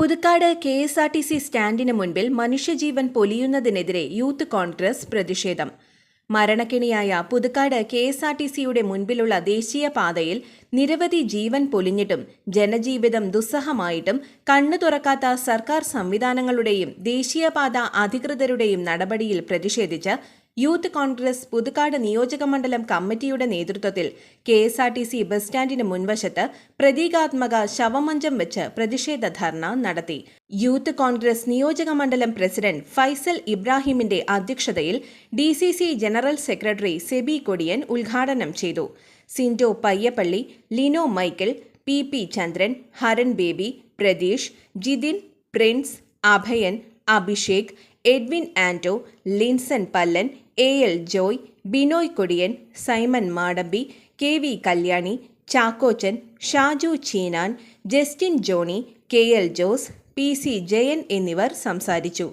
Puthukkad K S R T C സ്റ്റാൻഡിന് മുൻപിൽ മനുഷ്യജീവൻ പൊലിയുന്നതിനെതിരെ യൂത്ത് കോൺഗ്രസ് പ്രതിഷേധം. മരണക്കിണിയായ Puthukkad K S R T സിയുടെ മുൻപിലുള്ള ദേശീയപാതയിൽ നിരവധി ജീവൻ പൊലിഞ്ഞിട്ടും ജനജീവിതം ദുസ്സഹമായിട്ടും കണ്ണു തുറക്കാത്ത സർക്കാർ സംവിധാനങ്ങളുടെയും ദേശീയപാത അധികൃതരുടെയും നടപടിയിൽ പ്രതിഷേധിച്ച് യൂത്ത് കോൺഗ്രസ് പുതുക്കാട് നിയോജക മണ്ഡലം കമ്മിറ്റിയുടെ നേതൃത്വത്തിൽ K S R T C bus സ്റ്റാൻഡിന് മുൻവശത്ത് പ്രതീകാത്മക ശവമഞ്ചം വെച്ച് പ്രതിഷേധ ധർണ നടത്തി. യൂത്ത് കോൺഗ്രസ് നിയോജക മണ്ഡലം പ്രസിഡന്റ് ഫൈസൽ ഇബ്രാഹിമിന്റെ അധ്യക്ഷതയിൽ D C C general secretary Sebi Kodiyan ഉദ്ഘാടനം ചെയ്തു. Sindo Payyappally Lino Michael P P Chandran Haran Baby Pratheesh Jithin Prince Abhayan Abhishek Edwin Anto Linson Pallan A L Joy Binoy Kodiyan Simon Madambi K V Kalyani Chakkochan Shaju Cheenan Justin Johnny K L Jose P C Jayan എന്നിവർ സംസാരിച്ചു.